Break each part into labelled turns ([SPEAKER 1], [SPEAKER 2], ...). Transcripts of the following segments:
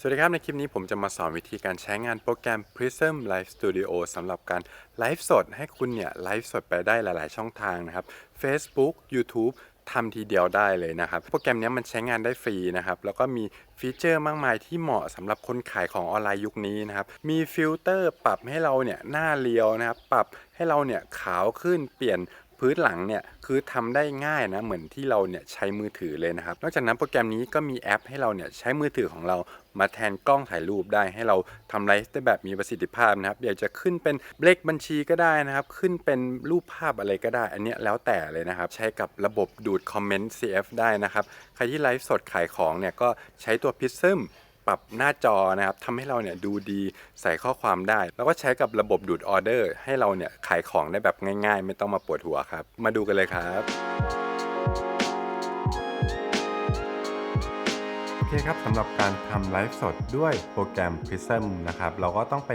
[SPEAKER 1] สวัสดีครับ ในคลิปนี้ผมจะมาสอนวิธีการใช้งานโปรแกรม Prism Live Studio สำหรับการไลฟ์สดให้คุณเนี่ยไลฟ์สดไปได้หลาย ๆ ช่องทางนะครับ Facebook YouTube ทำทีเดียวได้เลยนะครับ โปรแกรมนี้มันใช้งานได้ฟรีนะครับ แล้วก็มีฟีเจอร์มากมายที่เหมาะสำหรับคนขายของออนไลน์ยุคนี้นะครับ มีฟิลเตอร์ปรับให้เราเนี่ยหน้าเรียวนะครับ ปรับให้เราเนี่ยขาวขึ้นเปลี่ยน พื้นหลังเนี่ยคือทำได้ง่ายนะเหมือนที่เราเนี่ยใช้มือถือเลยนะครับ นอกจากนั้นโปรแกรมนี้ก็มีแอปให้เราเนี่ยใช้มือถือของเรามาแทนกล้องถ่ายรูปได้ให้เราทำไลฟ์ได้แบบมีประสิทธิภาพนะครับอยากจะขึ้นเป็นเลขบัญชีก็ได้นะครับ ขึ้นเป็นรูปภาพอะไรก็ได้ อันนี้แล้วแต่เลยนะครับ ใช้กับระบบดูดคอมเมนต์ CF ได้นะครับ ใครที่ไลฟ์สดขายของเนี่ยก็ใช้ตัว Prism ปรับหน้าจอนะครับทำให้เราเนี่ยดูดีใส่ข้อความได้ แล้วก็ใช้กับระบบดูดออเดอร์ ให้เราเนี่ยขายของได้แบบง่าย ๆ ไม่ต้องมาปวดหัวครับ มาดูกันเลยครับโอเคครับสำหรับการทำไลฟ์สดด้วยโปรแกรม Prism นะครับเราก็ต้องไป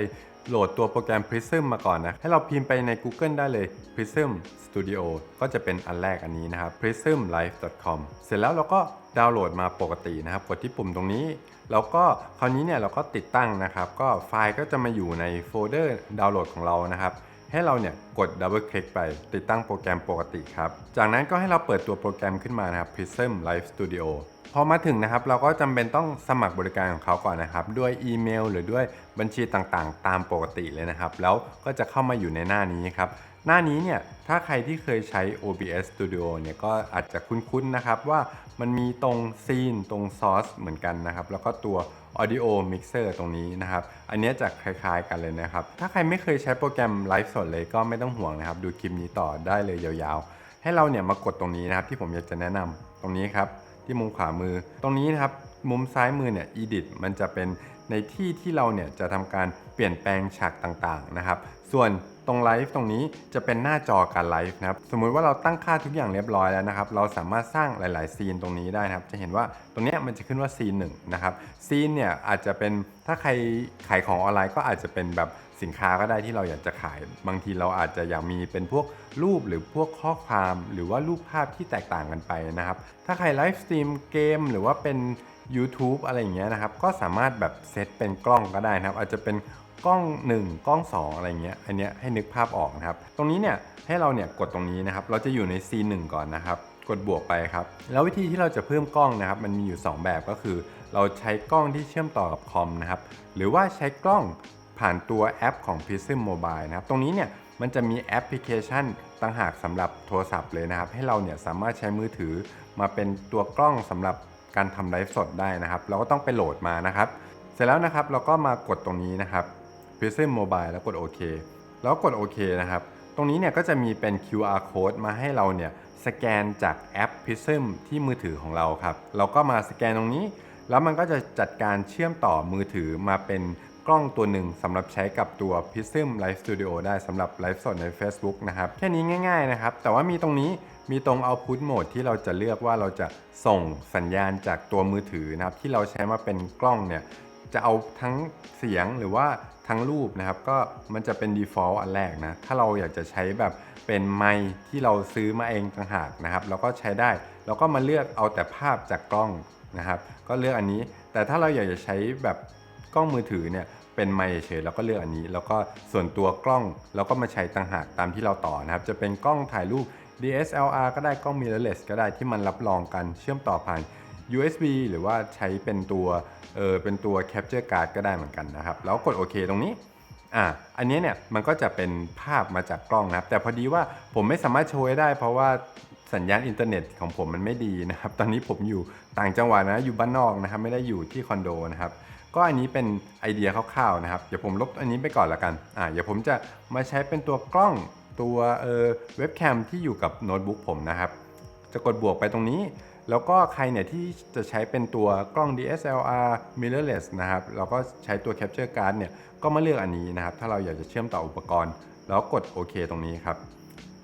[SPEAKER 1] โหลดตัวโปรแกรม Prism มาก่อนนะ ให้เราพิมพ์ไปใน Google ได้เลย Prism Studio ก็จะเป็นอันแรกอันนี้นะครับ prismlive.com เสร็จแล้วเราก็ดาวน์โหลดมาปกตินะครับ กดที่ปุ่มตรงนี้ แล้วก็คราวนี้เนี่ยเราก็ติดตั้งนะครับ ก็ไฟล์ก็จะมาอยู่ในโฟลเดอร์ดาวน์โหลดของเรานะครับ ให้เราเนี่ยกดดับเบิลคลิกไป ติดตั้งโปรแกรมปกติครับ จากนั้นก็ให้เราเปิดตัวโปรแกรมขึ้นมานะครับ Prism Live Studio พอมาถึงนะครับเราก็จำเป็นต้องสมัครบริการของเขาก่อนนะครับ ด้วยอีเมล หรือด้วย บัญชีต่างๆ ตามปกติเลยนะครับ แล้วก็จะเข้ามาอยู่ในหน้านี้ครับ หน้านี้เนี่ยถ้าใครที่เคยใช้ OBS Studio เนี่ยก็อาจจะคุ้นๆนะครับว่ามันมีตรงซีนตรงซอสเหมือนกันนะครับ แล้วก็ตัว Audio Mixer ตรงนี้นะครับ อันนี้จะคล้ายๆกันเลยนะครับ ถ้าใครไม่เคยใช้โปรแกรมไลฟ์สดเลยก็ไม่ต้องห่วงนะครับ ดูคลิปนี้ต่อได้เลยยาวๆ ให้เราเนี่ยมากดตรงนี้นะครับ ที่ผมอยากจะแนะนำตรงนี้ครับที่มุมขวามือ ตรงนี้นะครับมุมซ้ายมือเนี่ย edit มันจะเป็น ในที่ที่เราเนี่ยจะทำการเปลี่ยนแปลงฉากต่างๆนะครับ ส่วนตรงไลฟ์ตรงนี้จะเป็นหน้าจอการไลฟ์นะครับ สมมุติว่าเราตั้งค่าทุกอย่างเรียบร้อยแล้วนะครับ เราสามารถสร้างหลาย ๆ ซีนตรงนี้ได้นะครับ จะเห็นว่าตรงนี้มันจะขึ้นว่าซีนหนึ่งนะครับ ซีนเนี่ยอาจจะเป็นถ้าใครขายของออนไลน์ก็อาจจะเป็นแบบสินค้าก็ได้ที่เราอยากจะขาย บางทีเราอาจจะอยากมีเป็นพวกรูปหรือพวกข้อความ หรือว่ารูปภาพที่แตกต่างกันไปนะครับ ถ้าใครไลฟ์สตรีมเกมหรือว่าเป็น YouTube อะไรอย่างเงี้ยนะครับ ก็สามารถแบบเซตเป็นกล้องก็ได้นะครับ อาจจะเป็นกล้อง 1 กล้อง 2 อะไรเงี้ย อันเนี้ยให้นึกภาพออกนะครับ ตรงนี้เนี่ยให้เราเนี่ยกดตรงนี้นะครับ เราจะอยู่ใน C1 ก่อนนะครับ กดบวกไปครับ แล้ววิธีที่เราจะเพิ่มกล้องนะครับ มันมีอยู่ 2 แบบก็คือ เราใช้กล้องที่เชื่อมต่อกับคอมนะครับ หรือว่าใช้กล้องผ่านตัวแอปของ Prism Mobile นะครับ ตรงนี้เนี่ยมันจะมีแอปพลิเคชันต่างหากสำหรับโทรศัพท์เลยนะครับ ให้เราเนี่ยสามารถใช้มือถือมาเป็นตัวกล้องสำหรับ การทำไลฟ์สดได้นะครับ เราก็ต้องไปโหลดมานะครับ เสร็จแล้วนะครับเราก็มากดตรงนี้นะครับ Prism Mobile แล้วกดโอเคแล้วกดโอเคนะครับ ตรงนี้เนี่ยก็จะมีเป็น QR code มาให้เราเนี่ยสแกนจากแอป Prism ที่มือถือของเราครับ เราก็มาสแกนตรงนี้ แล้วมันก็จะจัดการเชื่อมต่อมือถือมาเป็นกล้องตัวหนึ่งสำหรับใช้กับตัว Prism Live Studio ได้สำหรับไลฟ์สดใน Facebook นะครับ แค่นี้ง่าย ๆ นะครับ แต่ว่ามีตรงนี้ มีตรง Output Mode ที่เราจะเลือกว่าเราจะส่งสัญญาณจากตัวมือถือนะครับ ที่เราใช้มาเป็นกล้องเนี่ย จะเอาทั้งเสียงหรือว่าทั้งรูปนะครับ ก็มันจะเป็น default อันแรกนะ ถ้าเราอยากจะใช้แบบเป็นไมค์ที่เราซื้อมาเองต่างหากนะครับ เราก็ใช้ได้ เราก็มาเลือกเอาแต่ภาพจากกล้องนะครับ ก็เลือกอันนี้ แต่ถ้าเราอยากจะใช้แบบกล้องมือถือเนี่ยเป็นไมค์เฉยๆเราก็เลือกอันนี้ แล้วก็ส่วนตัวกล้องเราก็มาใช้ต่างหากตามที่เราต่อนะครับ จะเป็นกล้องถ่ายรูป DSLR ก็ได้กล้อง mirrorless ก็ได้ที่มันรับรองกันเชื่อมต่อผ่าน USB หรือว่าใช้เป็นตัวเออเป็นตัว capture card ก็ได้เหมือนกันนะครับ แล้วกดโอเคตรงนี้อ่าอันนี้เนี่ยมันก็จะเป็นภาพมาจากกล้องนะครับ แต่พอดีว่าผมไม่สามารถโชว์ได้ เพราะว่าสัญญาณอินเทอร์เน็ตของผมมันไม่ดีนะครับ ตอนนี้ผมอยู่ต่างจังหวัดนะอยู่บ้านนอกนะครับ ไม่ได้อยู่ที่คอนโดนะครับ ก็อันนี้เป็นไอเดียคร่าวๆนะครับ เดี๋ยวผมลบอันนี้ไปก่อนละกันอ่าเดี๋ยวผมจะมาใช้เป็นตัวกล้อง ตัวเออเว็บแคมที่อยู่กับโน้ตบุ๊กผมนะครับ จะกดบวกไปตรงนี้ แล้วก็ใครเนี่ยที่จะใช้เป็นตัวกล้อง DSLR mirrorless นะครับเราก็ใช้ตัว capture card เนี่ยก็มาเลือกอันนี้นะครับ ถ้าเราอยากจะเชื่อมต่ออุปกรณ์ แล้วกดโอเคตรงนี้ครับ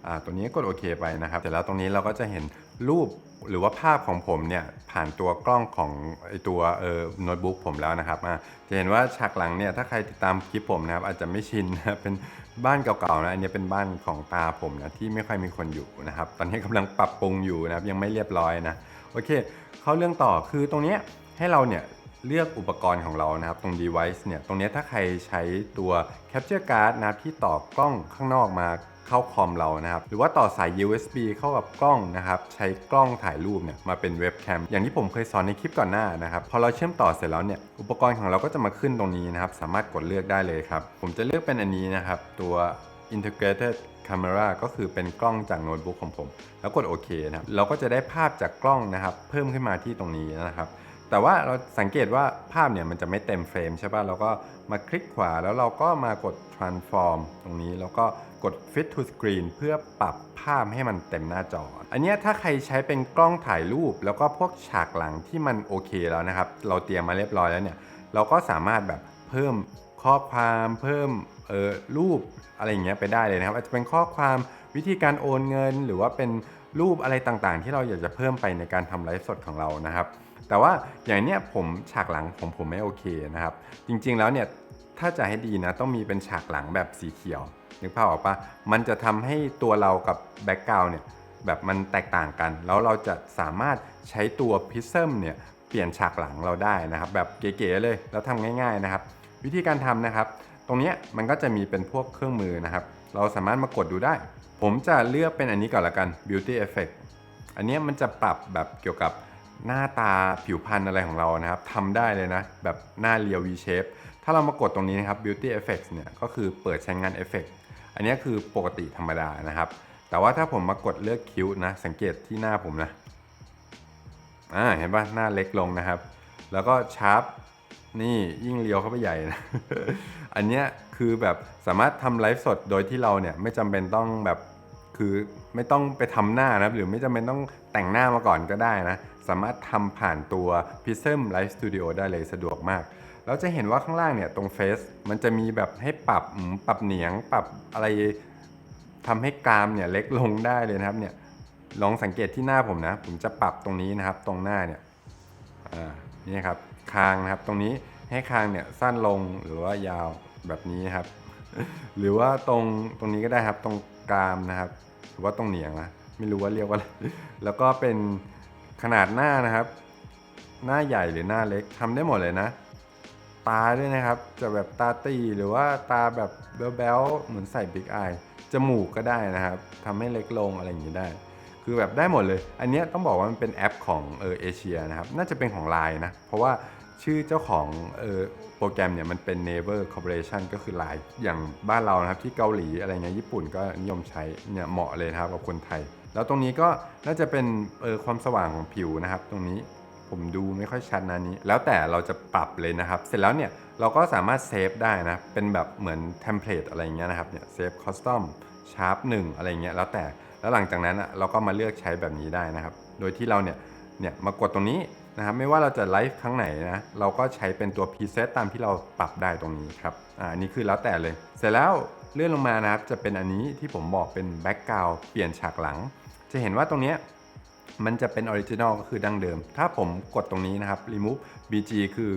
[SPEAKER 1] อ่าตัวนี้กดโอเคไปนะครับ เสร็จแล้วตรงนี้เราก็จะเห็นรูปหรือว่าภาพของผมเนี่ยผ่านตัวกล้องของไอตัวเออโน้ตบุ๊กผมแล้วนะครับอ่าจะเห็นว่าฉากหลังเนี่ยถ้าใครติดตามคลิปผมนะครับอาจจะไม่ชินนะครับเป็น บ้านเก่าๆนะอันนี้เป็นบ้านของตาผมนะที่ไม่ค่อยมีคนอยู่นะครับ ตอนนี้กำลังปรับปรุงอยู่นะครับยังไม่เรียบร้อยนะโอเค เข้าเรื่องต่อคือตรงเนี้ยให้เราเนี่ย เลือกอุปกรณ์ของเรานะครับตรง device เนี่ยตรงนี้ถ้าใครใช้ตัว capture card นะครับที่ต่อกล้องข้างนอกมาเข้าคอมเรานะครับ หรือว่าต่อสาย USB เข้ากับกล้องนะครับ ใช้กล้องถ่ายรูปเนี่ยมาเป็นเว็บแคม อย่างที่ผมเคยสอนในคลิปก่อนหน้านะครับ พอเราเชื่อมต่อเสร็จแล้วเนี่ย อุปกรณ์ของเราก็จะมาขึ้นตรงนี้นะครับ สามารถกดเลือกได้เลยครับ ผมจะเลือกเป็นอันนี้นะครับ ตัว integrated camera ก็คือเป็นกล้องจากโน้ตบุ๊กของผม แล้วกดโอเคนะครับ เราก็จะได้ภาพจากกล้องนะครับ เพิ่มขึ้นมาที่ตรงนี้นะครับ แต่ว่าเราสังเกตว่าภาพเนี่ยมันจะไม่เต็มเฟรมใช่ป่ะเราก็มาคลิกขวาแล้วเราก็มากด transform ตรงนี้แล้วก็กด fit to screen เพื่อปรับภาพให้มันเต็มหน้าจอ อันเนี้ยถ้าใครใช้เป็นกล้องถ่ายรูป แล้วก็พวกฉากหลังที่มันโอเคแล้วนะครับ เราเตรียมมาเรียบร้อยแล้วเนี่ย เราก็สามารถแบบเพิ่มข้อความเพิ่มเออรูปอะไรอย่างเงี้ยไปได้เลยนะครับ อาจจะเป็นข้อความวิธีการโอนเงิน หรือว่าเป็นรูปอะไรต่างๆ ที่เราอยากจะเพิ่มไปในการทำไลฟ์สดของเรานะครับ แต่ว่าอย่างเนี้ยผมฉากหลังผมผมไม่โอเคนะครับ จริงๆแล้วเนี่ยถ้าจะให้ดีนะต้องมีเป็นฉากหลังแบบสีเขียวนึกภาพออกปะมันจะทำให้ตัวเรากับแบ็กกราวน์เนี่ยแบบมันแตกต่างกัน แล้วเราจะสามารถใช้ตัวพิซเซมเนี่ยเปลี่ยนฉากหลังเราได้นะครับ แบบเก๋ๆเลยแล้วทำง่าย ๆนะครับ วิธีการทำนะครับ ตรงเนี้ยมันก็จะมีเป็นพวกเครื่องมือนะครับ เราสามารถมากดดูได้ ผมจะเลือกเป็นอันนี้ก่อนละกัน beauty effect อันเนี้ยมันจะปรับแบบเกี่ยวกับ หน้าตาผิวพรรณอะไรของเรานะครับทำได้เลยนะ แบบหน้าเรียว V shape ถ้าเรามากดตรงนี้นะครับ beauty effects เนี่ยก็คือเปิดใช้งานเอฟเฟกอันนี้คือปกติธรรมดานะครับ แต่ว่าถ้าผมมากดเลือกคิ้วนะ สังเกตที่หน้าผมนะอ่าเห็นปะหน้าเล็กลงนะครับ แล้วก็ชาร์ปนี่ยิ่งเลี้ยวเข้าไปใหญ่นะ อันเนี้ยคือแบบสามารถทำไลฟ์สดโดยที่เราเนี่ยไม่จำเป็นต้องแบบคือไม่ต้องไปทำหน้านะหรือไม่จำเป็นต้องแต่งหน้ามาก่อนก็ได้นะ สามารถทำผ่านตัว Prism Live Studio ได้เลยสะดวกมากเราจะเห็นว่าข้างล่างเนี่ยตรงเฟซมันจะมีแบบให้ปรับปรับเหนียง ปรับอะไรทำให้กรามเนี่ยเล็กลงได้เลยนะครับเนี่ยลองสังเกตที่หน้าผมนะ ผมจะปรับตรงนี้นะครับ ตรงหน้าเนี่ยนี่ครับคางนะครับตรงนี้ให้คางเนี่ยสั้นลงหรือว่ายาวแบบนี้นะครับ หรือว่าตรงตรงนี้ก็ได้ครับตรงกรามนะครับ หรือว่าตรงเหนียงนะไม่รู้ว่าเรียกว่าอะไรแล้วก็เป็น ขนาดหน้านะครับ หน้าใหญ่หรือหน้าเล็กทำได้หมดเลยนะ ตาด้วยนะครับ จะแบบตาตีหรือว่าตาแบบแบ๊วๆเหมือนใส่บิ๊กไอจมูกก็ได้นะครับทำให้เล็กลงอะไรอย่างนี้ได้ คือแบบได้หมดเลย อันเนี้ยต้องบอกว่ามันเป็นแอปของเออเอเชียนะครับ น่าจะเป็นของไลน์นะ เพราะว่า ชื่อเจ้าของเออโปรแกรมเนี่ยมันเป็น Naver Corporation ก็คือ Line อย่างบ้านเรานะครับที่เกาหลีอะไรเงี้ยญี่ปุ่นก็นิยมใช้เนี่ยเหมาะเลยนะครับกับคนไทย แล้วตรงนี้ก็น่าจะเป็นเออความสว่างของผิวนะครับ ตรงนี้ผมดูไม่ค่อยชัดนะนี้ แล้วแต่เราจะปรับเลยนะครับ เสร็จแล้วเนี่ยเราก็สามารถเซฟได้นะ เป็นแบบเหมือนเทมเพลตอะไรเงี้ยนะครับเนี่ยเซฟคอสตอมชาร์ปหนึ่งอะไรเงี้ยแล้วแต่แล้วหลังจากนั้นอะเราก็มาเลือกใช้แบบนี้ได้นะครับ โดยที่เราเนี่ยเนี่ยมากดตรงนี้ นะครับไม่ว่าเราจะไลฟ์ครั้งไหนนะเราก็ใช้เป็นตัว preset ตามที่เราปรับได้ตรงนี้ครับอ่านนี้คือแล้วแต่เลย เสร็จแล้วเลื่อนลงมานะครับจะเป็นอันนี้ที่ผมบอกเป็น background เปลี่ยนฉากหลัง จะเห็นว่าตรงเนี้ยมันจะเป็นออริจินอลก็คือดั้งเดิม ถ้าผมกดตรงนี้นะครับ remove bg คือ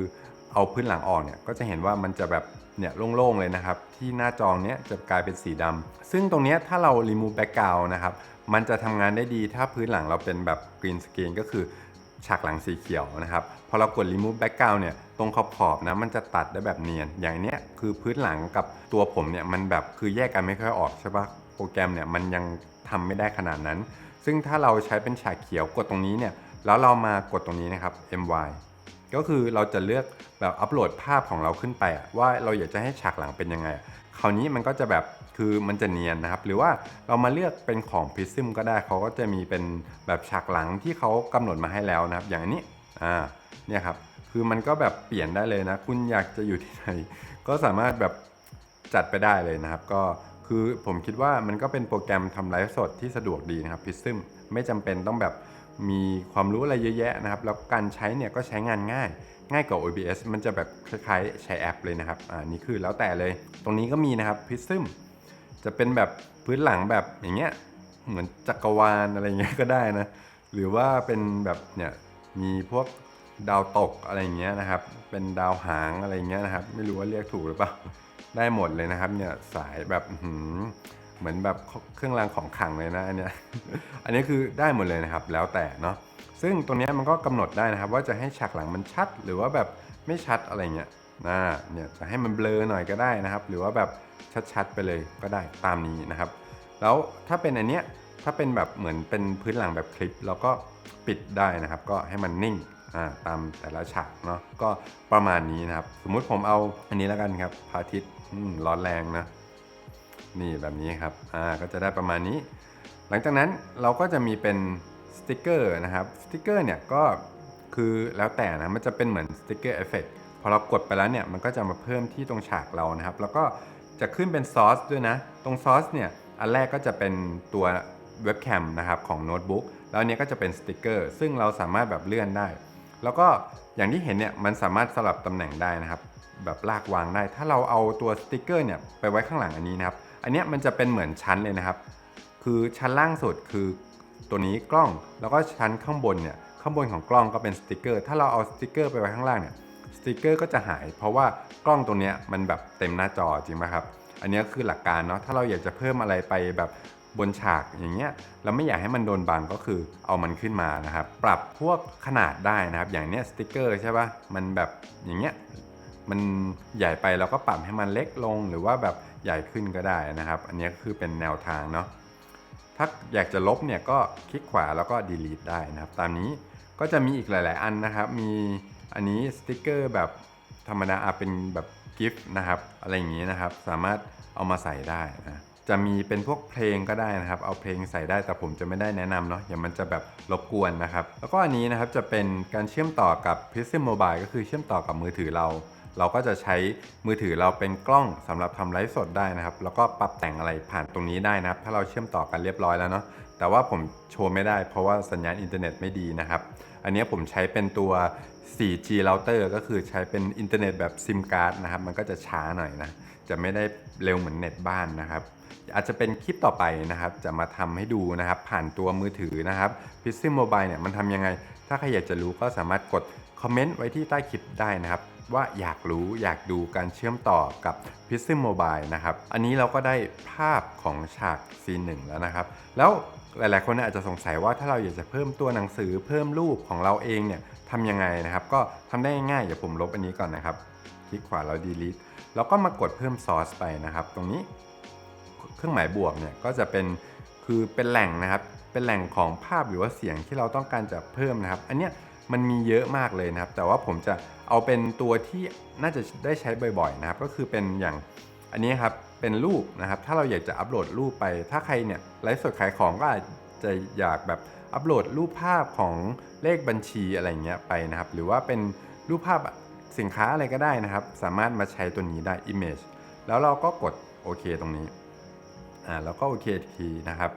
[SPEAKER 1] เอาพื้นหลังออกเนี่ยก็จะเห็นว่ามันจะแบบเนี่ยโล่งๆเลยนะครับ ที่หน้าจอเนี้ยจะกลายเป็นสีดำซึ่งตรงเนี้ยถ้าเรา remove background นะครับมันจะทำงานได้ดีถ้าพื้นหลังเราเป็นแบบ green screen ก็คือ ฉากหลังสีเขียวนะครับ พอเรากด remove background เนี่ย ตรงขอบๆนะ มันจะตัดได้แบบเนียน อย่างเนี้ยคือพื้นหลังกับตัวผมเนี่ย มันแบบคือแยกกันไม่ค่อยออกใช่ปะโปรแกรมเนี่ย มันยังทำไม่ได้ขนาดนั้น ซึ่งถ้าเราใช้เป็นฉากเขียวกดตรงนี้เนี่ย แล้วเรามากดตรงนี้นะครับ my ก็คือเราจะเลือกแบบอัปโหลดภาพของเราขึ้นไปว่าเราอยากจะให้ฉากหลังเป็นยังไง คราวนี้มันก็จะแบบ คือมันจะเนียนนะครับ หรือว่าเรามาเลือกเป็นของ Prism ก็ได้เขาก็จะมีเป็นแบบฉากหลังที่เขากำหนดมาให้แล้วนะครับ อย่างอันนี้อ่าเนี่ยครับคือมันก็แบบเปลี่ยนได้เลยนะ คุณอยากจะอยู่ที่ไหน ก็สามารถแบบจัดไปได้เลยนะครับ ก็คือผมคิดว่ามันก็เป็นโปรแกรมทำไลฟ์สดที่สะดวกดีนะครับ Prism ไม่จำเป็นต้องแบบมีความรู้อะไรเยอะแยะนะครับ แล้วการใช้เนี่ยก็ใช้งานง่าย ง่ายกว่า OBS มันจะแบบคล้ายๆใช้แอปเลยนะครับ อ่านี่คือแล้วแต่เลย ตรงนี้ก็มีนะครับ Prism จะเป็นแบบพื้นหลังแบบอย่างเงี้ยเหมือนจักรวาลอะไรเงี้ยก็ได้นะ หรือว่าเป็นแบบเนี่ยมีพวกดาวตกอะไรเงี้ยนะครับ เป็นดาวหางอะไรเงี้ยนะครับ ไม่รู้ว่าเรียกถูกหรือเปล่า ได้หมดเลยนะครับเนี่ยสายแบบหืเหมือนแบบเครื่องรางของขลังเลยนะอันเนี้ย อันนี้คือได้หมดเลยนะครับ แล้วแต่เนาะ ซึ่งตรงเนี้ยมันก็กำหนดได้นะครับ ว่าจะให้ฉากหลังมันชัดหรือว่าแบบไไม่ชัดอะไรเงี้ยนะเนี่ยจะให้มันเบลอหน่อยก็ได้นะครับ หรือว่าแบบ ชัดๆ ไปเลยก็ได้ตามนี้นะครับ แล้วถ้าเป็นอันเนี้ยถ้าเป็นแบบเหมือนเป็นพื้นหลังแบบคลิปเราก็ปิดได้นะครับ ก็ให้มันนิ่งตามแต่ละฉากเนาะก็ประมาณนี้นะครับ สมมุติผมเอาอันนี้แล้วกันครับพระอาทิตย์ร้อนแรงนะนี่แบบนี้ครับอ่าก็จะได้ประมาณนี้ หลังจากนั้นเราก็จะมีเป็นสติกเกอร์นะครับสติกเกอร์เนี่ยก็คือแล้วแต่นะมันจะเป็นเหมือนสติกเกอร์เอฟเฟกพอเรากดไปแล้วเนี่ยมันก็จะมาเพิ่มที่ตรงฉากเรานะครับ แล้วก็ จะขึ้นเป็นซอสด้วยนะ ตรงซอสเนี่ยอันแรกก็จะเป็นตัวเว็บแคมนะครับของโน้ตบุ๊กแล้วเนี้ยก็จะเป็นสติกเกอร์ซึ่งเราสามารถแบบเลื่อนได้ แล้วก็อย่างที่เห็นเนี่ยมันสามารถสลับตำแหน่งได้นะครับแบบลากวางได้ ถ้าเราเอาตัวสติกเกอร์เนี่ยไปไว้ข้างหลังอันนี้นะครับ อันเนี้ยมันจะเป็นเหมือนชั้นเลยนะครับ คือชั้นล่างสุดคือตัวนี้กล้อง แล้วก็ชั้นข้างบนเนี่ย ข้างบนของกล้องก็เป็นสติกเกอร์ ถ้าเราเอาสติกเกอร์ไปไว้ข้างล่างเนี่ย สติกเกอร์ก็จะหาย เพราะว่ากล้องตัวนี้มันแบบเต็มหน้าจอจริงไหมครับ อันนี้คือหลักการเนาะถ้าเราอยากจะเพิ่มอะไรไปแบบบนฉากอย่างเงี้ยเราไม่อยากให้มันโดนบังก็คือเอามันขึ้นมานะครับ ปรับพวกขนาดได้นะครับ อย่างเนี้ยสติกเกอร์ใช่ปะมันแบบอย่างเงี้ยมันใหญ่ไปเราก็ปรับให้มันเล็กลงหรือว่าแบบใหญ่ขึ้นก็ได้นะครับ อันนี้ก็คือเป็นแนวทางเนาะถ้าอยากจะลบเนี่ยก็คลิกขวาแล้วก็ delete ได้นะครับ ตามนี้ก็จะมีอีกหลาย ๆ อันนะครับ มี อันนี้สติกเกอร์แบบธรรมดาอะเป็นแบบกิฟต์นะครับ อะไรอย่างนี้นะครับ สามารถเอามาใส่ได้นะจะมีเป็นพวกเพลงก็ได้นะครับ เอาเพลงใส่ได้แต่ผมจะไม่ได้แนะนำเนาะอย่ามันจะแบบรบกวนนะครับ แล้วก็อันนี้นะครับจะเป็นการเชื่อมต่อกับ Prism Mobile ก็คือเชื่อมต่อกับมือถือเรา เราก็จะใช้มือถือเราเป็นกล้องสำหรับทำไลฟ์สดได้นะครับ แล้วก็ปรับแต่งอะไรผ่านตรงนี้ได้นะครับ ถ้าเราเชื่อมต่อกันเรียบร้อยแล้วเนาะแต่ว่าผมโชว์ไม่ได้เพราะว่าสัญญาณอินเทอร์เน็ตไม่ดีนะครับ อันนี้ผมใช้เป็นตัว 4G router ก็คือใช้เป็นอินเทอร์เน็ตแบบซิมการ์ดนะครับ มันก็จะช้าหน่อยนะ จะไม่ได้เร็วเหมือนเน็ตบ้านนะครับ อาจจะเป็นคลิปต่อไปนะครับ จะมาทำให้ดูนะครับ ผ่านตัวมือถือนะครับ p i x m Mobile เนี่ยมันทำยังไง ถ้าใครอยากจะรู้ก็สามารถกดคอมเมนต์ไว้ที่ใต้คลิปได้นะครับว่าอยากรู้อยากดูการเชื่อมต่อกับ p i x m Mobile นะครับ อันนี้เราก็ได้ภาพของฉากซีนหนึ่งแล้วนะครับ แล้วหลายๆ คนอาจจะสงสัยว่าถ้าเราอยากจะเพิ่มตัวหนังสือเพิ่มรูปของเราเองเนี่ย ทำยังไงนะครับ ก็ทำได้ง่ายๆเดี๋ยวผมลบอันนี้ก่อนนะครับ คลิกขวาแล้ว delete แล้วก็มากดเพิ่มซอสไปนะครับ ตรงนี้เครื่องหมายบวกเนี่ยก็จะเป็นคือเป็นแหล่งนะครับ เป็นแหล่งของภาพหรือว่าเสียงที่เราต้องการจะเพิ่มนะครับ อันเนี้ยมันมีเยอะมากเลยนะครับ แต่ว่าผมจะเอาเป็นตัวที่น่าจะได้ใช้บ่อยๆนะครับ ก็คือเป็นอย่างอันนี้ครับเป็นรูปนะครับ ถ้าเราอยากจะอัปโหลดรูปไป ถ้าใครเนี่ยไลฟ์สดขายของก็อาจจะอยากแบบ อัปโหลดรูปภาพของเลขบัญชีอะไรเงี้ยไปนะครับ หรือว่าเป็นรูปภาพสินค้าอะไรก็ได้นะครับ สามารถมาใช้ตัวนี้ได้ image แล้วเราก็กดโอเคตรงนี้อ่าแล้วก็โอเคทีนะครับ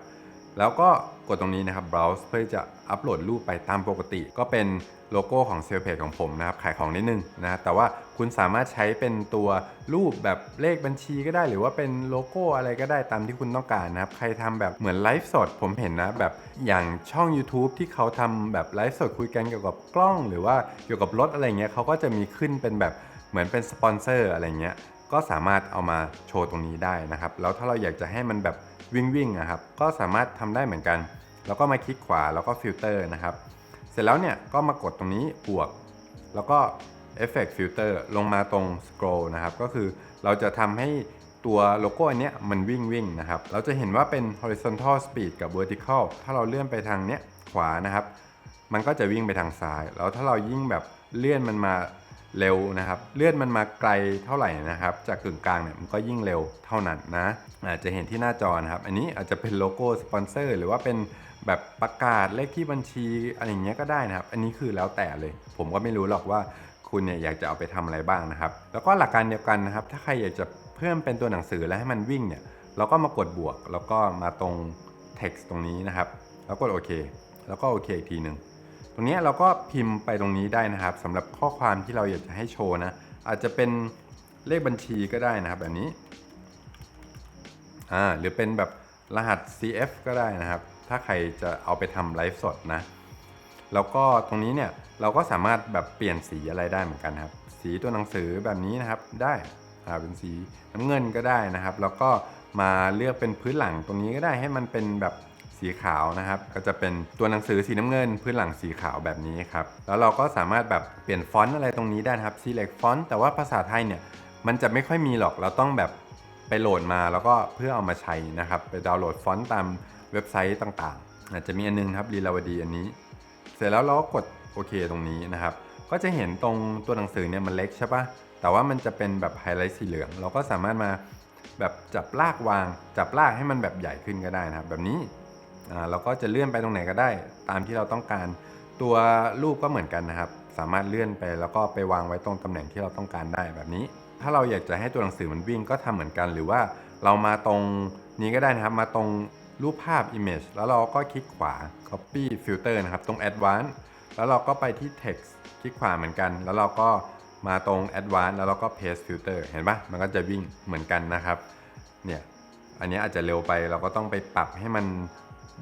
[SPEAKER 1] แล้วก็กดตรงนี้นะครับ browse เพื่อจะอัปโหลดรูปไปตามปกติ ก็เป็นโลโก้ของเซลเพจของผมนะครับ ขายของนิดนึงนะ แต่ว่า คุณสามารถใช้เป็นตัวรูปแบบเลขบัญชีก็ได้ หรือว่าเป็นโลโก้อะไรก็ได้ตามที่คุณต้องการนะครับ ใครทำแบบเหมือนไลฟ์สดผมเห็นนะแบบอย่างช่อง YouTube ที่เขาทำแบบไลฟ์สดคุยกันเกี่ยวกับกล้อง หรือว่าเกี่ยวกับรถอะไรเงี้ยเขาก็จะมีขึ้นเป็นแบบเหมือนเป็นสปอนเซอร์อะไรเงี้ยก็สามารถเอามาโชว์ตรงนี้ได้นะครับ แล้วถ้าเราอยากจะให้มันแบบวิ่งวิ่งๆนะครับ ก็สามารถทำได้เหมือนกัน แล้วก็มาคลิกขวาแล้วก็ฟิลเตอร์นะครับ เสร็จแล้วเนี่ยก็มากดตรงนี้บวก แล้วก็ Effect Filter ลงมาตรง Scroll นะครับ ก็คือเราจะทำให้ตัวโลโก้อันเนี้ยมันวิ่งวิ่งนะครับ เราจะเห็นว่าเป็น horizontal speed กับ vertical ถ้าเราเลื่อนไปทางเนี้ยขวานะครับ มันก็จะวิ่งไปทางซ้าย แล้วถ้าเรายิ่งแบบเลื่อนมันมาเร็วนะครับ เลื่อนมันมาไกลเท่าไหร่นะครับ จากกึ่งกลางเนี่ยมันก็ยิ่งเร็วเท่านั้นนะ อาจจะเห็นที่หน้าจอนะครับ อันนี้อาจจะเป็นโลโก้สปอนเซอร์หรือว่าเป็นแบบประกาศเลขที่บัญชีอะไรอย่างเงี้ยก็ได้นะครับ อันนี้คือแล้วแต่เลย ผมก็ไม่รู้หรอกว่า คุณเนี่ยอยากจะเอาไปทำอะไรบ้างนะครับ แล้วก็หลักการเดียวกันนะครับ ถ้าใครอยากจะเพิ่มเป็นตัวหนังสือแล้วให้มันวิ่งเนี่ย เราก็มากดบวก แล้วก็มาตรง text ตรงนี้นะครับ แล้วกดโอเค แล้วก็โอเคอีกทีหนึ่งตรงนี้เราก็พิมพ์ไปตรงนี้ได้นะครับสำหรับข้อความที่เราอยากจะให้โชว์นะ อาจจะเป็นเลขบัญชีก็ได้นะครับ แบบนี้อ่าหรือเป็นแบบรหัส CF ก็ได้นะครับ ถ้าใครจะเอาไปทำไลฟ์สดนะ แล้วก็ตรงนี้เนี่ย เราก็สามารถแบบเปลี่ยนสีอะไรได้เหมือนกันครับ สีตัวหนังสือแบบนี้นะครับได้อ่าเป็นสีน้ำเงินก็ได้นะครับ แล้วก็มาเลือกเป็นพื้นหลังตรงนี้ก็ได้ให้มันเป็นแบบสีขาวนะครับ ก็จะเป็นตัวหนังสือสีน้ำเงิน พื้นหลังสีขาวแบบนี้ครับ แล้วเราก็สามารถแบบเปลี่ยนฟอนต์อะไรตรงนี้ได้ครับ select font แต่ว่าภาษาไทยเนี่ยมันจะไม่ค่อยมีหรอกเราต้องแบบไปโหลดมาแล้วก็เพื่อเอามาใช้นะครับ ไปดาวน์โหลดฟอนต์ตามเว็บไซต์ต่างๆอาจจะมีอันนึงครับลีลาวดีอันนี้ เสร็จแล้วเราก็กด โอเคตรงนี้นะครับ ก็จะเห็นตรงตัวหนังสือเนี่ยมันเล็กใช่ปะแต่ว่ามันจะเป็นแบบไฮไลท์สีเหลือง เราก็สามารถมาแบบจับลากวาง จับลากให้มันแบบใหญ่ขึ้นก็ได้นะครับ แบบนี้เราก็จะเลื่อนไปตรงไหนก็ได้ ตามที่เราต้องการตัวรูปก็เหมือนกันนะครับ สามารถเลื่อนไปแล้วก็ไปวางไว้ตรงตำแหน่งที่เราต้องการได้แบบนี้ ถ้าเราอยากจะให้ตัวหนังสือมันวิ่งก็ทำเหมือนกัน หรือว่าเรามาตรงนี้ก็ได้นะครับมาตรงรูปภาพ image แล้วเราก็คลิกขวา copy filter นะครับ ตรง advanced แล้วเราก็ไปที่ text คลิกขวาเหมือนกัน แล้วเราก็มาตรง advanced แล้วเราก็ paste filter เห็นปะมันก็จะวิ่งเหมือนกันนะครับ เนี่ย อันนี้อาจจะเร็วไป เราก็ต้องไปปรับให้มัน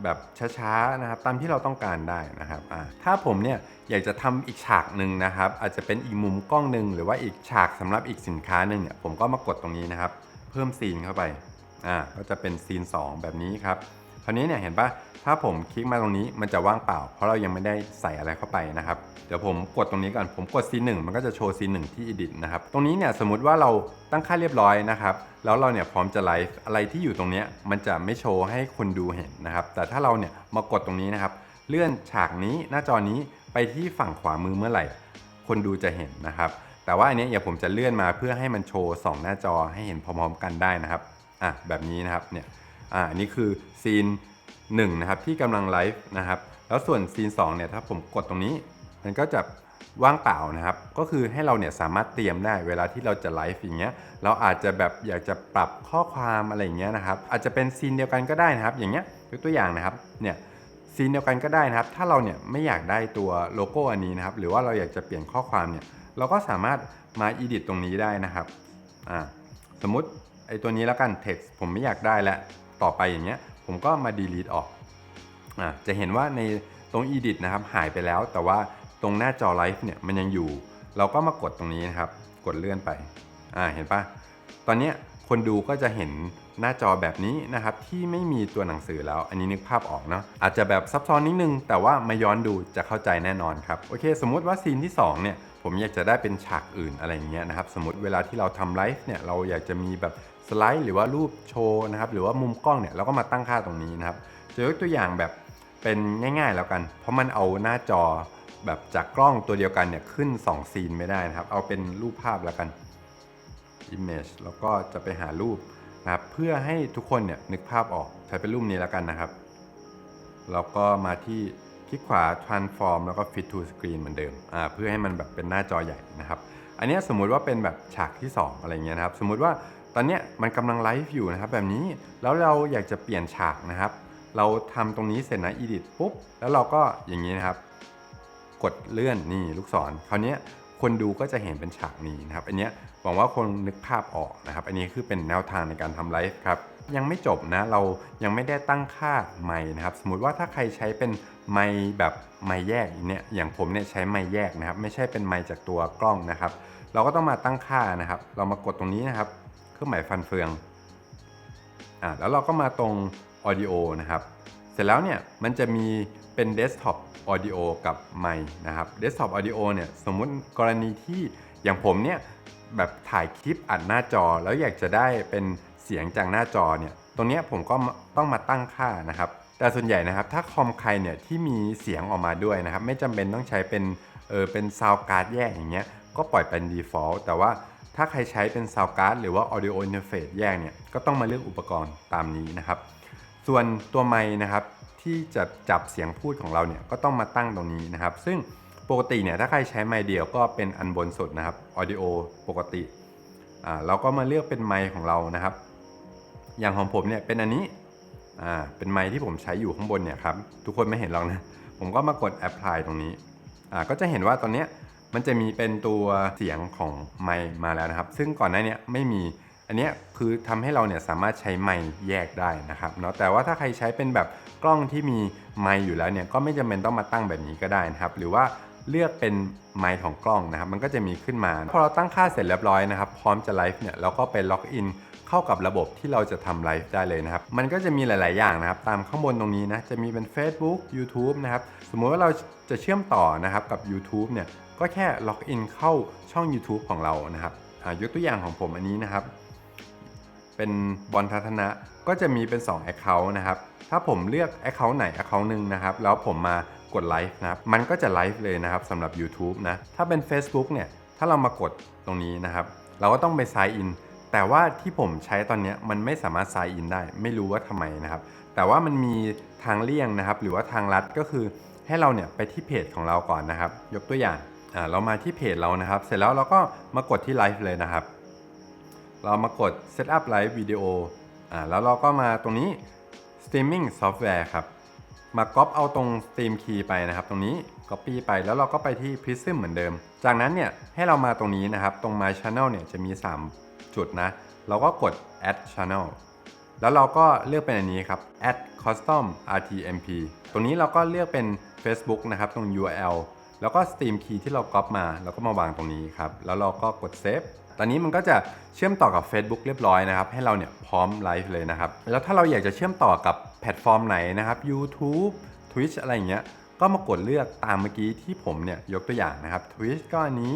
[SPEAKER 1] แบบช้าๆนะครับ ตามที่เราต้องการได้นะครับถ้าผมเนี่ยอยากจะทำอีกฉากหนึ่งนะครับ อาจจะเป็นอีกมุมกล้องหนึ่งหรือว่าอีกฉากสำหรับอีกสินค้าหนึ่งเนี่ย ผมก็มากดตรงนี้นะครับ เพิ่มซีนเข้าไป อ่า ก็จะเป็นซีน 2 แบบนี้ครับ คราวนี้เนี่ยเห็นปะถ้าผมคลิกมาตรงนี้มันจะว่างเปล่า เพราะเรายังไม่ได้ใส่อะไรเข้าไปนะครับ เดี๋ยวผมกดตรงนี้ก่อน ผมกด C1 มันก็จะโชว์ C1 ที่ Edit นะครับ ตรงนี้เนี่ยสมมติว่าเราตั้งค่าเรียบร้อยนะครับ แล้วเราเนี่ยพร้อมจะไลฟ์อะไรที่อยู่ตรงนี้มันจะไม่โชว์ให้คนดูเห็นนะครับ แต่ถ้าเราเนี่ยมากดตรงนี้นะครับ เลื่อนฉากนี้หน้าจอนี้ไปที่ฝั่งขวามือเมื่อไหร่ คนดูจะเห็นนะครับ แต่ว่าอันนี้อย่าผมจะเลื่อนมาเพื่อให้มันโชว์สองหน้าจอให้เห็นพร้อมๆกันได้นะครับ อะแบบนี้นะครับ เนี่ย อ่าอันนี้คือซีน1นะครับที่กำลังไลฟ์นะครับ แล้วส่วนซีน2เนี่ยถ้าผมกดตรงนี้ มันก็จะว่างเปล่านะครับ ก็คือให้เราเนี่ยสามารถเตรียมได้เวลาที่เราจะไลฟ์อย่างเงี้ย เราอาจจะแบบอยากจะปรับข้อความอะไรอย่างเงี้ยนะครับ อาจจะเป็นซีนเดียวกันก็ได้นะครับ อย่างเงี้ยยกตัวอย่างนะครับ เนี่ยซีนเดียวกันก็ได้นะครับ ถ้าเราเนี่ยไม่อยากได้ตัวโลโก้อันนี้นะครับ หรือว่าเราอยากจะเปลี่ยนข้อความเนี่ย เราก็สามารถมา edit ตรงนี้ได้นะครับ อ่า สมมติไอ้ตัวนี้แล้วกัน text ผมไม่อยากได้แล้ว ต่อไปอย่างเงี้ยผมก็มา delete ออกอ่าจะเห็นว่าในตรง edit นะครับหายไปแล้ว แต่ว่าตรงหน้าจอไลฟ์เนี่ยมันยังอยู่ เราก็มากดตรงนี้นะครับ กดเลื่อนไปอ่าเห็นปะตอนเนี้ยคนดูก็จะเห็นหน้าจอแบบนี้นะครับที่ไม่มีตัวหนังสือแล้ว อันนี้นึกภาพออกเนาะอาจจะแบบซับซ้อนนิดนึง แต่ว่ามาย้อนดูจะเข้าใจแน่นอนครับโอเค สมมุติว่าซีนที่สองเนี่ยผมอยากจะได้เป็นฉากอื่นอะไรเงี้ยนะครับ สมมติเวลาที่เราทำไลฟ์เนี่ยเราอยากจะมีแบบ สไลด์หรือว่ารูปโชว์นะครับหรือว่ามุมกล้องเนี่ยเราก็มาตั้งค่าตรงนี้นะครับจะยกตัวอย่างแบบเป็นง่ายๆแล้วกัน เพราะมันเอาหน้าจอแบบจากกล้องตัวเดียวกันเนี่ยขึ้น 2 ซีนไม่ได้นะครับ เอาเป็นรูปภาพแล้วกัน image แล้วก็จะไปหารูปนะครับเพื่อให้ทุกคนเนี่ยนึกภาพออกใช้เป็นรูปนี้แล้วกันนะครับแล้วก็มาที่คลิกขวา transform แล้วก็ fit to screen เหมือนเดิมอ่าเพื่อให้มันแบบเป็นหน้าจอใหญ่นะครับ อันนี้สมมุติว่าเป็นแบบฉากที่ 2 อะไรเงี้ยนะครับ สมมุติว่า ตอนนี้มันกำลังไลฟ์อยู่นะครับแบบนี้แล้วเราอยากจะเปลี่ยนฉากนะครับ เราทำตรงนี้เสร็จนะ edit ปุ๊บ แล้วเราก็อย่างนี้นะครับ กดเลื่อนนี่ลูกศรคราวนี้คนดูก็จะเห็นเป็นฉากนี้นะครับ อันนี้หวังว่าคนนึกภาพออกนะครับ อันนี้คือเป็นแนวทางในการทำไลฟ์ครับ ยังไม่จบนะ เรายังไม่ได้ตั้งค่าไมค์นะครับ สมมุติว่าถ้าใครใช้เป็นไมค์แบบไมค์แยกเนี่ยอย่างผมเนี่ยใช้ไมค์แยกนะครับ ไม่ใช่เป็นไมค์จากตัวกล้องนะครับ เราก็ต้องมาตั้งค่านะครับ เรามากดตรงนี้นะครับ รื่องหมายฟันเฟืองอ่าแล้วเราก็มาตรง audio นะครับ เสร็จแล้วเนี่ยมันจะมีเป็น desktop audio กับไมค์นะครับ desktop audio เนี่ยสมมุติกรณีที่อย่างผมเนี่ยแบบถ่ายคลิปอัดหน้าจอแล้วอยากจะได้เป็นเสียงจากหน้าจอเนี่ยตรงเนี้ยผมก็ต้องมาตั้งค่านะครับ แต่ส่วนใหญ่นะครับถ้าคอมใครเนี่ยที่มีเสียงออกมาด้วยนะครับ ไม่จำเป็นต้องใช้เป็นเออเป็นซาวการ์ดแยกอย่างเงี้ยก็ปล่อยเป็น default แต่ว่า ถ้าใครใช้เป็นซาวการ์ดหรือว่า audio interface แยกเนี่ย ก็ต้องมาเลือกอุปกรณ์ตามนี้นะครับ ส่วนตัวไมค์นะครับที่จะจับเสียงพูดของเราเนี่ยก็ต้องมาตั้งตรงนี้นะครับ ซึ่งปกติเนี่ยถ้าใครใช้ไมค์เดียวก็เป็นอันบนสุดนะครับ audio ปกติอ่าเราก็มาเลือกเป็นไมค์ของเรานะครับ อย่างของผมเนี่ยเป็นอันนี้อ่าเป็นไมค์ที่ผมใช้อยู่ข้างบนเนี่ยครับทุกคนไม่เห็นหรอกนะผมก็มากด apply ตรงนี้อ่าก็จะเห็นว่าตอนเนี้ย มันจะมีเป็นตัวเสียงของไมค์มาแล้วนะครับ ซึ่งก่อนหน้านี้ไม่มี อันนี้คือทำให้เราเนี่ยสามารถใช้ไมค์แยกได้นะครับเนาะ แต่ว่าถ้าใครใช้เป็นแบบกล้องที่มีไมค์อยู่แล้วเนี่ย ก็ไม่จำเป็นต้องมาตั้งแบบนี้ก็ได้นะครับ หรือว่าเลือกเป็นไมค์ของกล้องนะครับ มันก็จะมีขึ้นมา พอเราตั้งค่าเสร็จเรียบร้อยนะครับ พร้อมจะไลฟ์เนี่ย เราก็ไปล็อกอินเข้ากับระบบที่เราจะทำไลฟ์ได้เลยนะครับ มันก็จะมีหลาย ๆ อย่างนะครับ ตามข้างบนตรงนี้นะ จะมีเป็น Facebook YouTube นะครับ สมมุติว่าเราจะเชื่อมต่อนะครับกับ YouTube เนี่ย ก็แค่ล็อกอินเข้าช่อง YouTube ของเรานะครับยกตัวอย่างของผมอันนี้นะครับ เป็นบอลทัศนะก็จะมีเป็น 2 Account นะครับ ถ้าผมเลือก Account ไหน Account หนึ่งนะครับ แล้วผมมากดไลฟ์นะครับ มันก็จะไลฟ์เลยนะครับสำหรับ YouTube นะ ถ้าเป็น Facebook เนี่ย ถ้าเรามากดตรงนี้นะครับ เราก็ต้องไป sign in แต่ว่าที่ผมใช้ตอนนี้มันไม่สามารถ sign in ได้ ไม่รู้ว่าทำไมนะครับ แต่ว่ามันมีทางเลี่ยงนะครับ หรือว่าทางลัดก็คือให้เราเนี่ยไปที่เพจของเราก่อนนะครับ ยกตัวอย่าง เรามาที่เพจเรานะครับ เสร็จแล้วเราก็มากดที่ไลฟ์เลยนะครับ เรามากด Setup Live Video อ่าแล้วเราก็มาตรงนี้ Streaming Software ครับ มาก๊อปเอาตรง Stream Key ไปนะครับ ตรงนี้ Copy ไปแล้วเราก็ไปที่ Prism เหมือนเดิม จากนั้นเนี่ยให้เรามาตรงนี้นะครับ ตรง My Channel เนี่ยจะมี 3 จุดนะ เราก็กด Add Channel แล้วเราก็เลือกเป็นอันนี้ครับ Add Custom RTMP ตรงนี้เราก็เลือกเป็น Facebook นะครับ ตรง URL แล้วก็ Stream Key ที่เราก๊อปมาแล้วก็มาวางตรงนี้ครับ แล้วเราก็กด Save ตอนนี้มันก็จะเชื่อมต่อกับ Facebook เรียบร้อยนะครับ ให้เราเนี่ยพร้อมไลฟ์เลยนะครับ แล้วถ้าเราอยากจะเชื่อมต่อกับแพลตฟอร์มไหนนะครับ YouTube Twitch อะไรอย่างเงี้ย ก็มากดเลือกตามเมื่อกี้ที่ผมเนี่ยยกตัวอย่างนะครับ Twitch ก็อันนี้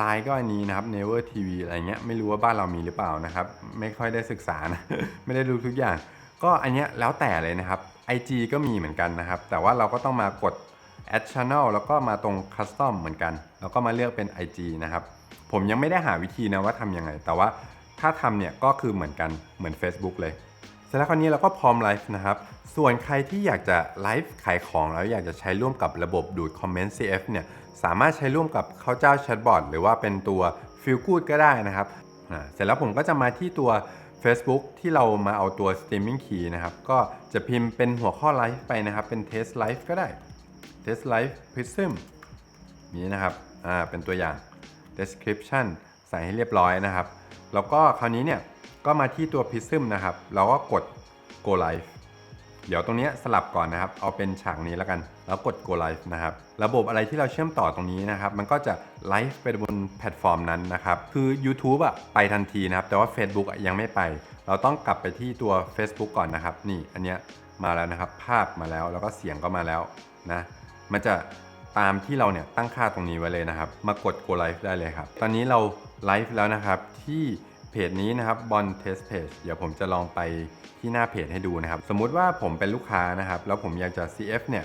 [SPEAKER 1] Line ก็อันนี้นะครับ Never TV อะไรเงี้ย ไม่รู้ว่าบ้านเรามีหรือเปล่านะครับ ไม่ค่อยได้ศึกษานะ ไม่ได้รู้ทุกอย่าง ก็อันเนี้ยแล้วแต่เลยนะครับ IG ก็มีเหมือนกันนะครับ แต่ว่าเราก็ต้องมากด add channel แล้วก็มาตรง custom เหมือนกัน แล้วก็มาเลือกเป็น IG นะครับ ผมยังไม่ได้หาวิธีนะว่าทำยังไง แต่ว่าถ้าทำเนี่ยก็คือเหมือนกันเหมือน Facebook เลยเสร็จแล้วคราวนี้เราก็พร้อมไลฟ์นะครับ ส่วนใครที่อยากจะไลฟ์ขายของแล้วอยากจะใช้ร่วมกับระบบดูดคอมเมนต์ CF เนี่ยสามารถใช้ร่วมกับข้าวเจ้าแชทบอทหรือว่าเป็นตัว Feel Good ก็ได้นะครับเสร็จแล้วผมก็จะมาที่ตัว Facebook ที่เรามาเอาตัว Streaming Key นะครับ ก็จะพิมพ์เป็นหัวข้อไลฟ์ไปนะครับ เป็น Test Live ก็ได้ Test Live Prism นี้นะครับ อ่า เป็นตัวอย่าง description ใส่ให้เรียบร้อยนะครับ แล้วก็คราวนี้เนี่ย ก็มาที่ตัว Prism นะครับ เราก็กด Go Live เดี๋ยวตรงนี้สลับก่อนนะครับ เอาเป็นฉากนี้แล้วกัน แล้วกด Go Live นะครับ ระบบอะไรที่เราเชื่อมต่อตรงนี้นะครับ มันก็จะไลฟ์ไปบนแพลตฟอร์มนั้นนะครับ คือ YouTube อะไปทันทีนะครับ แต่ว่า Facebook ยังไม่ไป เราต้องกลับไปที่ตัว Facebook ก่อนนะครับ นี่ อันเนี้ยมาแล้วนะครับ ภาพมาแล้ว แล้วก็เสียงก็มาแล้วนะ มันจะตามที่เราเนี่ยตั้งค่าตรงนี้ไว้เลยนะครับ มากด Go Live ได้เลยครับ ตอนนี้เราไลฟ์แล้วนะครับที่เพจนี้นะครับบอลเทสเพจเดี๋ยวผมจะลองไปที่หน้าเพจให้ดูนะครับ สมมุติว่าผมเป็นลูกค้านะครับ แล้วผมอยากจะ CF เนี่ย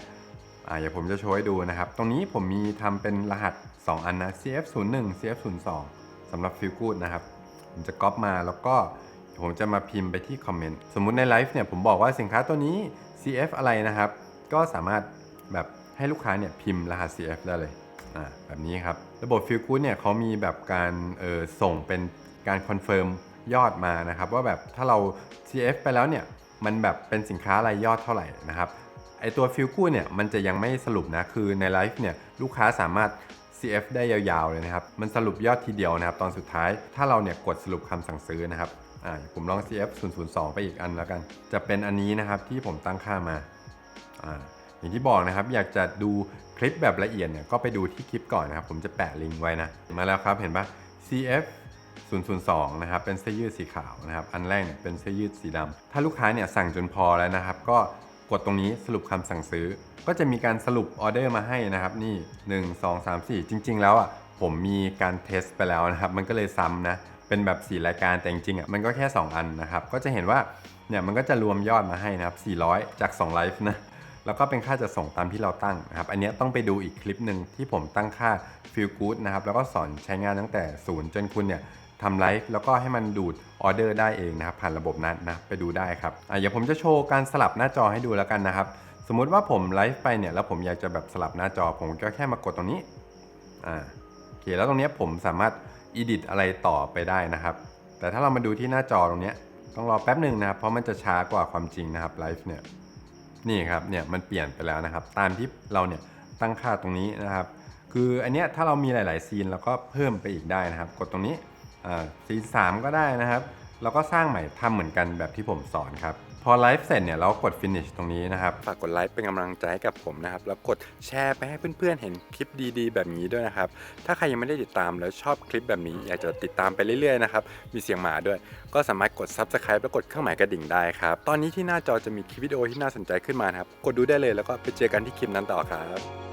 [SPEAKER 1] อ่าเดี๋ยวผมจะโชว์ให้ดูนะครับ ตรงนี้ผมมีทำเป็นรหัส 2 อันนะ CF 0 1 CF 0 2สำหรับ Feel Good นะครับ ผมจะก๊อปมาแล้วก็ผมจะมาพิมพ์ไปที่คอมเมนต์ สมมุติในไลฟ์เนี่ยผมบอกว่าสินค้าตัวนี้ CF อะไรนะครับ ก็สามารถแบบ ให้ลูกค้าเนี่ยพิมพ์รหัส CF ได้เลยอ่าแบบนี้ครับ ระบบ Feel Good เนี่ยเขามีแบบการเออส่งเป็นการคอนเฟิร์มยอดมานะครับ ว่าแบบถ้าเรา CF ไปแล้วเนี่ยมันแบบเป็นสินค้าอะไรยอดเท่าไหร่นะครับไอตัว Feel Good เนี่ยมันจะยังไม่สรุปนะ คือในไลฟ์เนี่ยลูกค้าสามารถ CF ได้ยาวๆเลยนะครับ มันสรุปยอดทีเดียวนะครับ ตอนสุดท้ายถ้าเราเนี่ยกดสรุปคำสั่งซื้อนะครับอ่าผมลอง CF 002 ไปอีกอันแล้วกัน จะเป็นอันนี้นะครับที่ผมตั้งค่ามาอ่า อย่างที่บอกนะครับ อยากจะดูคลิปแบบละเอียดเนี่ยก็ไปดูที่คลิปก่อนนะครับ ผมจะแปะลิงก์ไว้นะ มาแล้วครับเห็นปะ CF 002 นะครับ เป็นเสื้อยืดสีขาวนะครับ อันแรกเนี่ยเป็นเสื้อยืดสีดำถ้าลูกค้าเนี่ยสั่งจนพอแล้วนะครับ ก็กดตรงนี้สรุปคำสั่งซื้อ ก็จะมีการสรุปออเดอร์มาให้นะครับ นี่ 1 2 3 4 จริง ๆ แล้วอะผมมีการเทสไปแล้วนะครับ มันก็เลยซ้ำนะ เป็นแบบ 4 รายการแต่จริงๆอะมันก็แค่ 2 อันนะครับ ก็จะเห็นว่าเนี่ยมันก็จะรวมยอดมาให้นะครับ 400 จาก 2 ไลฟ์นะ แล้วก็เป็นค่าจะส่งตามที่เราตั้งนะครับ อันนี้ต้องไปดูอีกคลิปหนึ่งที่ผมตั้งค่า feel good นะครับ แล้วก็สอนใช้งานตั้งแต่ศูนย์จนคุณเนี่ยทำไลฟ์แล้วก็ให้มันดูดออเดอร์ได้เองนะครับ ผ่านระบบนั้นนะไปดูได้ครับอะเดี๋ยวผมจะโชว์การสลับหน้าจอให้ดูแล้วกันนะครับ สมมุติว่าผมไลฟ์ไปเนี่ยแล้วผมอยากจะแบบสลับหน้าจอ ผมก็แค่มากดตรงนี้อ่าโอเคแล้วตรงนี้ผมสามารถ edit อะไรต่อไปได้นะครับ แต่ถ้าเรามาดูที่หน้าจอตรงนี้ต้องรอแป๊บหนึ่งนะครับเพราะมันจะช้ากว่าความจริงนะครับไลฟ์เนี่ย นี่ครับเนี่ยมันเปลี่ยนไปแล้วนะครับ ตามที่เราเนี่ยตั้งค่าตรงนี้นะครับ คืออันเนี้ยถ้าเรามีหลาย ๆ ซีนเราก็เพิ่มไปอีกได้นะครับ กดตรงนี้ซีน3ก็ได้นะครับ เราก็สร้างใหม่ทำเหมือนกันแบบที่ผมสอนครับ พอไลฟ์เสร็จเนี่ยเรากด finish ตรงนี้นะครับ ฝากกดไลค์เป็นกำลังใจให้กับผมนะครับ แล้วกดแชร์ไปให้เพื่อนๆ เห็นคลิปดีๆ แบบนี้ด้วยนะครับ ถ้าใครยังไม่ได้ติดตามแล้วชอบคลิปแบบนี้ อยากจะติดตามไปเรื่อยๆ นะครับ มีเสียงหมาด้วย ก็สามารถกด subscribe แล้วกดเครื่องหมายกระดิ่งได้ครับ ตอนนี้ที่หน้าจอจะมีคลิปวิดีโอที่น่าสนใจขึ้นมานะครับ กดดูได้เลยแล้วก็ไปเจอกันที่คลิปนั้นต่อครับ